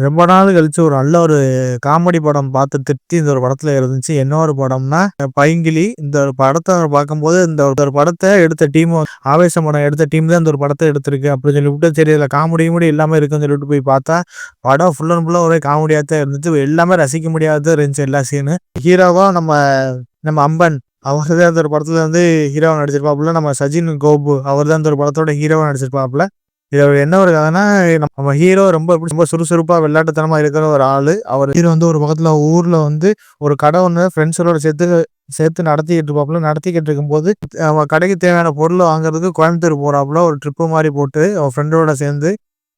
ரொம்ப நாள் கழிச்சு ஒரு நல்ல ஒரு காமெடி படம் பார்த்து திருப்தி இந்த ஒரு படத்துல இருந்துச்சு. என்ன ஒரு படம்னா, பைங்கிலி. இந்த ஒரு படத்தை பார்க்கும்போது, இந்த ஒரு படத்தை எடுத்த டீம் ஆவேசம் படம் எடுத்த டீம் தான் இந்த ஒரு படத்தை எடுத்திருக்கு அப்படின்னு சொல்லிவிட்டு, சரி இதில் காமெடி கூட எல்லாமே இருக்குன்னு சொல்லிட்டு போய் பார்த்தா, படம் ஃபுல் அண்ட் ஃபுல்லாக ஒரே காமெடியாக தான் இருந்துச்சு. எல்லாமே ரசிக்க முடியாத இருந்துச்சு எல்லா சீனு. ஹீரோவா நம்ம நம்ம அம்பன் அவர் தான் இந்த ஒரு படத்துல வந்து ஹீரோவை நடிச்சிருப்பாப்புல. நம்ம சஜின் கோபு அவர் தான் இந்த ஒரு படத்தோட ஹீரோவை நடிச்சிருப்பாப்புல. இதுல என்ன ஒரு கதைன்னா, நம்ம ஹீரோ ரொம்ப ரொம்ப சுறுசுறுப்பா விளையாட்டுத்தனமா இருக்கிற ஒரு ஆளு. அவர் ஹீரோ வந்து ஒரு பக்கத்துல ஊர்ல வந்து ஒரு கடை ஒண்ணு ஃப்ரெண்ட்ஸோட சேர்த்து சேர்த்து நடத்திக்கிட்டு இருப்பாப்புல. நடத்திக்கிட்டு இருக்கும்போது, அவன் கடைக்கு தேவையான பொருள் வாங்குறதுக்கு கோயம்புத்தூர் போறாப்புல. ஒரு ட்ரிப்பு மாதிரி போட்டு அவன் ஃப்ரெண்டோட சேர்ந்து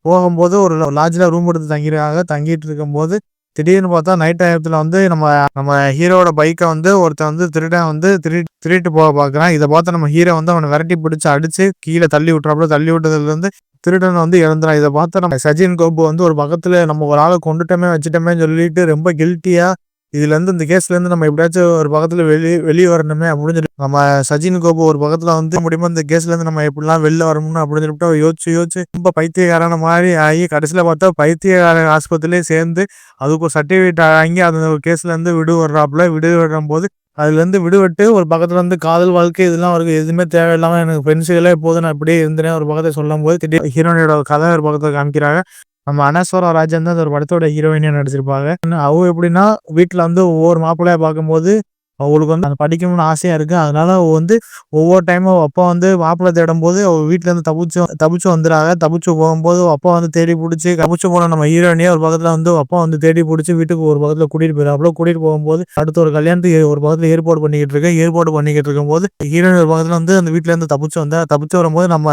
போகும்போது ஒரு லாட்ஜில் ரூம் எடுத்து தங்கிருக்காங்க. தங்கிட்டு இருக்கும்போது, திடீர்னு பார்த்தா நைட் டைமத்தில் வந்து நம்ம நம்ம ஹீரோவோட பைக்கை வந்து ஒருத்தன் வந்து திருடன் வந்து திருடி திருட்டு போக பார்க்குறான். இதை பார்த்து நம்ம ஹீரோ வந்து அவனை விரட்டி பிடிச்சி அடிச்சு கீழே தள்ளி விட்டுறாப்புல. தள்ளி விட்டதுலேருந்து திருடன் வந்து இறந்துறான். இதை பார்த்து நம்ம சஜின் கோபு வந்து ஒரு பக்கத்தில் நம்ம ஒரு ஆளை கொண்டுட்டோமே, வச்சுட்டோமேன்னு சொல்லிட்டு ரொம்ப கில்ட்டியாக இதுலேருந்து இந்த கேஸ்லேருந்து நம்ம எப்படியாச்சும் ஒரு பக்கத்தில் வெளி வெளியே வரணுமே அப்படின்னு சொல்லி நம்ம சஜின் கோபு ஒரு பக்கத்தில் வந்து முடியுமோ இந்த கேஸ்லேருந்து நம்ம எப்படிலாம் வெளில வரணும்னு அப்படின்னு சொல்லிட்டு யோசிச்சு யோசிச்சு ரொம்ப பைத்தியக்காரன மாதிரி ஆகி கடைசியில் பார்த்தா பைத்தியக்கார ஆஸ்பத்திரியிலே சேர்ந்து அதுக்கு ஒரு சர்டிஃபிகேட் வாங்கி அந்த கேஸ்லேருந்து விடுவிடுறாப்புல வர்றாப்புல போது அதுலேருந்து விடுபட்டு ஒரு பக்கத்தில் வந்து காதல் வாழ்க்கை இதெல்லாம் அவருக்கு எதுவுமே தேவையில்லாமல் எனக்கு ஃப்ரெண்ட்ஸுகளே போதும் நான் இப்படியே இருந்தேன் ஒரு பக்கத்தை சொல்லும் போது திடீர் ஹீரோனியோட கதை ஒரு பக்கத்தை காமிக்கிறாங்க. நம்ம அனஸ்வரா ராஜன் தான் ஒரு படத்தோட ஹீரோயினியா நடிச்சிருப்பாங்க. அவங்க எப்படின்னா வீட்டில் வந்து ஒவ்வொரு மாப்பிள்ளையை பார்க்கும்போது அவளுக்கு வந்து படிக்கணும்னு ஆசையாக இருக்குது அதனால அவள் வந்து ஒவ்வொரு டைமும் அப்பா வந்து மாப்பிள்ளை தேடும் போது அவள் வீட்டிலேருந்து தப்பிச்சு தப்பிச்சு வந்துடுறாங்க. தப்பிச்சு போகும்போது அப்பா வந்து தேடி பிடிச்சி தப்பிச்சு போன நம்ம ஹீரோயினியா ஒரு பக்கத்தில் வந்து அப்பா வந்து தேடி பிடிச்சி வீட்டுக்கு ஒரு பக்கத்தில் கூட்டிட்டு போயிடாப்புல கூட்டிகிட்டு போகும்போது அடுத்த ஒரு கல்யாணத்துக்கு ஒரு பக்கத்தில் ஏற்பாடு பண்ணிக்கிட்டு இருக்கேன் ஏற்பாடு பண்ணிக்கிட்டு இருக்கும்போது ஹீரோயின் ஒரு பக்கத்தில் வந்து அந்த வீட்டிலேருந்து தப்பிச்சு வந்தேன் தப்பிச்சு வரும்போது நம்ம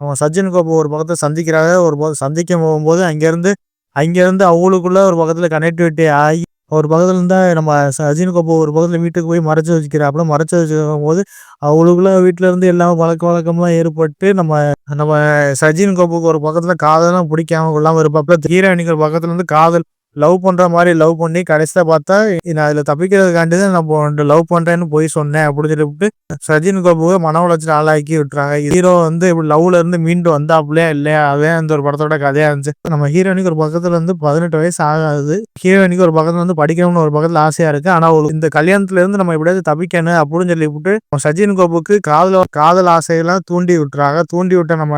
அவன் சஜின் கோபு ஒரு பக்கத்தில் சந்திக்கிறாங்க. ஒரு பக்கம் சந்திக்க போகும்போது அங்கேருந்து அங்கேருந்து அவங்களுக்குள்ள ஒரு பக்கத்தில் கனெக்டிவிட்டி ஆகி ஒரு பக்கத்தில் இருந்தால் நம்ம சஜின் கோபு ஒரு பக்கத்தில் வீட்டுக்கு போய் மறைச்சி வச்சுக்கிறாப்புல மறைச்சி வச்சுக்கும் போது அவங்களுக்குள்ள வீட்டில் இருந்து எல்லாம் பழக்க வழக்கம்லாம் ஏற்பட்டு நம்ம நம்ம சஜின் கோபுக்கு ஒரு பக்கத்தில் காதலாம் பிடிக்காம கொள்ளாமல் இருப்பாப்புல ஹீரோயினிக்கு ஒரு பக்கத்தில் இருந்து காதல் லவ் பண்ணுற மாதிரி லவ் பண்ணி கடைசியில் பார்த்தா நான் அதில் தப்பிக்கிறதுக்காண்டி தான் நம்ம லவ் பண்ணுறேன்னு போய் சொன்னேன் அப்படின்னு சொல்லிவிட்டு சஜின் கோபுவை மன உளைச்சல் ஆளாக்கி விட்டுறாங்க. ஹீரோ வந்து இப்படி லவ்ல இருந்து மீண்டு வந்தாப்புலையா இல்லையா? அதே அந்த ஒரு படத்தோட கதையாக இருந்துச்சு. நம்ம ஹீரோயினுக்கு ஒரு பக்கத்தில் இருந்து பதினெட்டு வயசு ஆகாது. ஹீரோயினுக்கு ஒரு பக்கத்தில் வந்து படிக்கணும்னு ஒரு பக்கத்தில் ஆசையாக இருக்குது ஆனால் இந்த கல்யாணத்துலேருந்து நம்ம எப்படியாவது தப்பிக்கணும் அப்படின்னு சொல்லிவிட்டு சஜின் கோபுக்கு காதல் காதல் ஆசையெல்லாம் தூண்டி விட்டுறாங்க. தூண்டி விட்ட நம்ம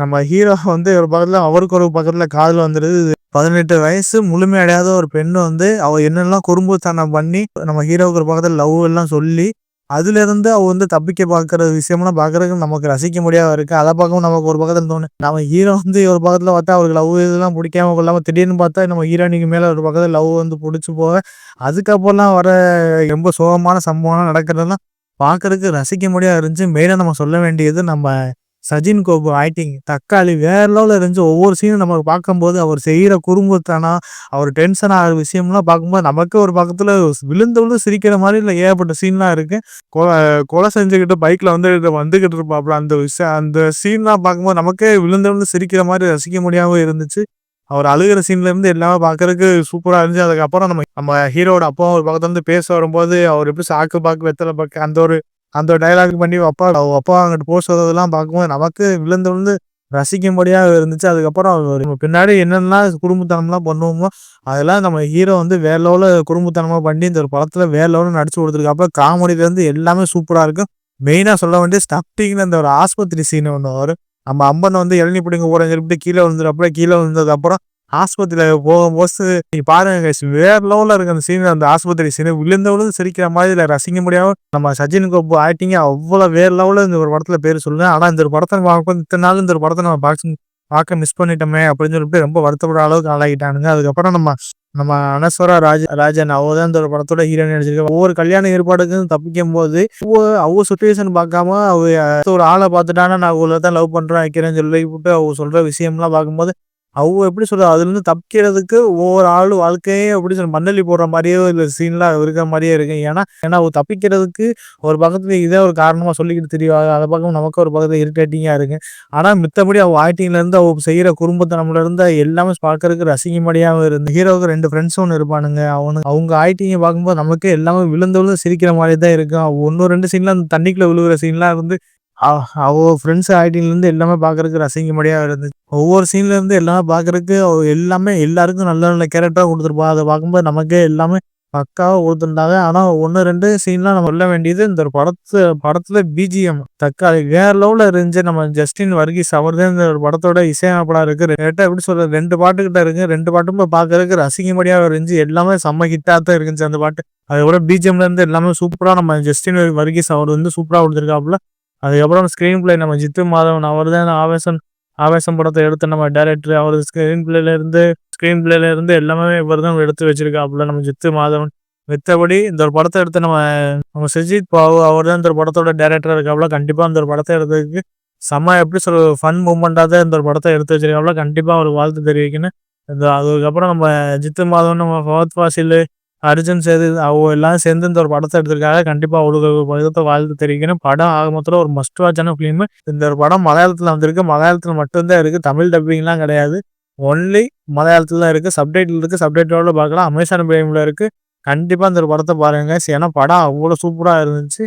நம்ம ஹீரோ வந்து ஒரு பக்கத்துல அவருக்கு ஒரு பக்கத்துல காதல் வந்துடுது பதினெட்டு வயசு முழுமையடையாத ஒரு பெண் வந்து அவ என்னெல்லாம் குறும்புத்தனம் பண்ணி நம்ம ஹீரோவுக்கு ஒரு பக்கத்துல லவ் எல்லாம் சொல்லி அதுல இருந்து அவ வந்து தப்பிக்க பாக்குற விஷயம்லாம் பாக்குறதுக்கு நமக்கு ரசிக்க முடியாத இருக்கு. அதை பார்க்கவும் நமக்கு ஒரு பக்கத்துல தோணும் நம்ம ஹீரோ வந்து ஒரு பக்கத்துல பார்த்தா அவருக்கு லவ் இதெல்லாம் பிடிக்காம கொள்ளாம திடீர்னு பார்த்தா நம்ம ஹீரோனிக்கு மேல ஒரு பக்கத்துல லவ் வந்து பிடிச்சி போக அதுக்கப்புறம்லாம் வர ரொம்ப சோகமான சம்பவம்லாம் நடக்கிறதெல்லாம் பார்க்கறதுக்கு ரசிக்க முடியாத இருந்துச்சு. மெயினாக நம்ம சொல்ல வேண்டியது நம்ம சஜின் கோபு ஆக்டிங் தக்காளி வேற லெவலில் இருந்துச்சு ஒவ்வொரு சீனும் நம்ம பார்க்கும்போது அவர் செய்கிற குறும்புத்தனம் அவர் டென்ஷன் ஆகிற விஷயம்லாம் பார்க்கும்போது நமக்கு ஒரு பக்கத்தில் விழுந்து விழுந்து சிரிக்கிற மாதிரி இல்லை ஏகப்பட்ட சீன்லாம் இருக்குது கொலை கொலை செஞ்சுக்கிட்டு பைக்கில் வந்து வந்துக்கிட்டு இருப்பாப்புல அந்த விஷயம் அந்த சீன்லாம் பார்க்கும்போது நமக்கே விழுந்து விழுந்து சிரிக்கிற மாதிரி ரசிக்க முடியாமல் இருந்துச்சு. அவர் அழுகிற சீன்லேருந்து எல்லாமே பார்க்கறதுக்கு சூப்பராக இருந்துச்சு. அதுக்கப்புறம் நம்ம நம்ம ஹீரோட அப்பா ஒரு பக்கத்துல இருந்து பேச வரும்போது அவர் எப்படி சாக்கு பாக்கு வெத்தலை பாக்கு அந்த ஒரு அந்த டைலாக் பண்ணி அப்பா அப்பா அங்கிட்டு போஸ்ட் பார்க்கும்போது நமக்கு விழுந்து விழுந்து ரசிக்கும்படியாக இருந்துச்சு. அதுக்கப்புறம் நம்ம பின்னாடி என்னென்னலாம் குடும்பத்தனம்லாம் பண்ணுவோமோ அதெல்லாம் நம்ம ஹீரோ வந்து வேற லெவலில் குடும்பத்தனமாக பண்ணி இந்த ஒரு படத்தில் வேற லெவலில் நடிச்சு கொடுத்துருக்கு. காமெடியிலேருந்து எல்லாமே சூப்பராக இருக்கும். மெயினாக சொல்ல வேண்டிய ஸ்டப்டிங்கில் இந்த ஒரு ஆஸ்பத்திரி சீன் ஒன்று வரும். நம்ம அம்பனை வந்து இளநி பிடிங்க போகிறேன்னு சொல்லிட்டு கீழே விழுந்துட்டு கீழே விழுந்ததுக்கப்புறம் ஆஸ்பத்திரியில் போகும்போது நீ பாருங்க வேற லெவலில் இருக்க அந்த சீன் அந்த ஆஸ்பத்திரி சீன் விழுந்தவளும் சிரிக்கிற மாதிரி இல்லை ரசிக்க முடியாமல் நம்ம சச்சின் கோப்பு ஆக்டிங்க அவ்வளோ வேற லெவலில் இந்த ஒரு படத்துல பேர் சொல்லுவேன் ஆனால் இந்த ஒரு படத்தை பார்க்கும் இத்தனை நாள் இந்த ஒரு படத்தை நம்ம பார்க்க பார்க்க மிஸ் பண்ணிட்டோமே அப்படின்னு சொல்லிட்டு ரொம்ப வருத்தப்படுற அளவுக்கு ஆளாகிட்டானுங்க. அதுக்கப்புறம் நம்ம நம்ம அனஸ்வரா ராஜ ராஜன் அவ தான் இந்த ஒரு படத்தோட ஹீரோயின் நடிச்சிருக்க ஒவ்வொரு கல்யாண ஏற்பாடுக்கும் தப்பிக்கும் போது அவ்வளோ சுச்சுவேஷன் பார்க்காம அவ ஒரு ஆளை பார்த்துட்டானா நான் அவங்கள தான் லவ் பண்றேன் வைக்கிறேன்னு சொல்லி விட்டு அவ சொல்ற விஷயம்லாம் பார்க்கும்போது அவங்க எப்படி சொல்றது? அதுலேருந்து தப்பிக்கிறதுக்கு ஒவ்வொரு ஆள் வாழ்க்கையே எப்படி சொல்ற மண்ணள்ளி போடுற மாதிரியோ இல்ல சீன்லாம் இருக்கிற மாதிரியே இருக்கு. ஏன்னா ஏன்னா அவங்க தப்பிக்கிறதுக்கு ஒரு பக்கத்துல இதே ஒரு காரணமா சொல்லிக்கிட்டு தெரியாது அதை பக்கம் நமக்கு ஒரு பக்கத்துல இரிட்டேட்டிங்கா இருக்கு. ஆனா மித்தபடி அவ இருந்து அவங்க செய்யற இருந்து எல்லாமே பார்க்கறதுக்கு ரசிக்கும்படியாவும் இருந்து ஹீரோவுக்கு ரெண்டு ஃப்ரெண்ட்ஸ் ஒன்று இருப்பானுங்க. அவனு அவங்க ஆக்டிங்க பார்க்கும்போது நமக்கு எல்லாமே விழுந்து விழுந்து சிரிக்கிற மாதிரி தான் இருக்கும். ஒன்று ரெண்டு சீன்லாம் அந்த தண்ணிக்குள்ள விழுகிற சீன்லாம் இருந்து அவ ஃப்ரெண்ட்ஸ் இருந்து எல்லாமே பார்க்கறதுக்கு ரசிக்கும்படியா இருந்துச்சு. ஒவ்வொரு சீன்ல இருந்து எல்லாமே பார்க்கறதுக்கு எல்லாமே எல்லாருக்கும் நல்ல நல்ல கேரக்டரா கொடுத்துருப்பா. அதை பார்க்கும்போது நமக்கே எல்லாமே பக்காவா கொடுத்துருந்தாங்க. ஆனா ஒன்று ரெண்டு சீன்லாம் நம்ம சொல்ல வேண்டியது இந்த ஒரு படத்து படத்துல பிஜிஎம் தக்காளி வேற லெவலில் இருந்துச்சு. நம்ம ஜஸ்டின் வர்கீஸ் அவர் தான் இந்த ஒரு படத்தோட இசையமைப்படா இருக்கு ரேட்டா எப்படி சொல்கிறது ரெண்டு பாட்டு கிட்ட இருக்கு. ரெண்டு பாட்டும் பார்க்கறதுக்கு ரசிக்கும்படியாக இருந்துச்சு. எல்லாமே செம்ம ஹிட்டா தான் இருந்துச்சு அந்த பாட்டு. அதுக்கப்புறம் பிஜிஎம்ல இருந்து எல்லாமே சூப்பரா நம்ம ஜஸ்டின் வர்கீஸ் அவர் வந்து சூப்பரா கொடுத்துருக்காப்புல. அதுக்கப்புறம் ஸ்க்ரீன் பிளே நம்ம ஜித்து மாதவன் அவர் தான் ஆவேசன் ஆவேசம் படத்தை எடுத்த நம்ம டேரக்டர் அவர் ஸ்க்ரீன் பிளேல இருந்து ஸ்க்ரீன் பிளேல இருந்து எல்லாமே இவர் தான் எடுத்து வச்சிருக்காப்புல. நம்ம ஜித்து மாதவன் மித்தபடி இந்த ஒரு படத்தை எடுத்து நம்ம நம்ம சுஜித் பாபு அவர் தான் இந்த ஒரு படத்தோட டேரக்டர் இருக்காப்புல. கண்டிப்பா இந்த ஒரு படத்தை எடுத்ததுக்கு செம்ம எப்படி சொல்ற ஃபன் மூமெண்டா தான் இந்த ஒரு படத்தை எடுத்து வச்சிருக்காப்புல. கண்டிப்பா அவர் வாழ்த்து தெரிவிக்கணும். இந்த அதுக்கப்புறம் நம்ம ஜித்து மாதவன் நம்ம ஃபவத் ஃபாசிலு அர்ஜுன் சேது அவங்க எல்லாம் சேர்ந்து இந்த ஒரு படத்தை எடுத்திருக்காங்க. கண்டிப்பா அவங்களுக்கு படத்தை வாழ்த்து தெரிவிக்கணும் படம் ஆக மொத்தம் ஒரு மஸ்ட் வாட்சான ஃபிலிம் இந்த ஒரு படம் மலையாளத்துல வந்திருக்கு. மலையாளத்துல மட்டும்தான் இருக்கு. தமிழ் டப்பிங்லாம் கிடையாது. ஒன்லி மலையாளத்துல தான் இருக்கு. சப்டைட்டில் இருக்கு. சப்டைட்டிலோட பார்க்கலாம். அமேசான் பிரைம்ல இருக்கு. கண்டிப்பா இந்த ஒரு படத்தை பாருங்க. ஏன்னா படம் அவ்வளோ சூப்பரா இருந்துச்சு.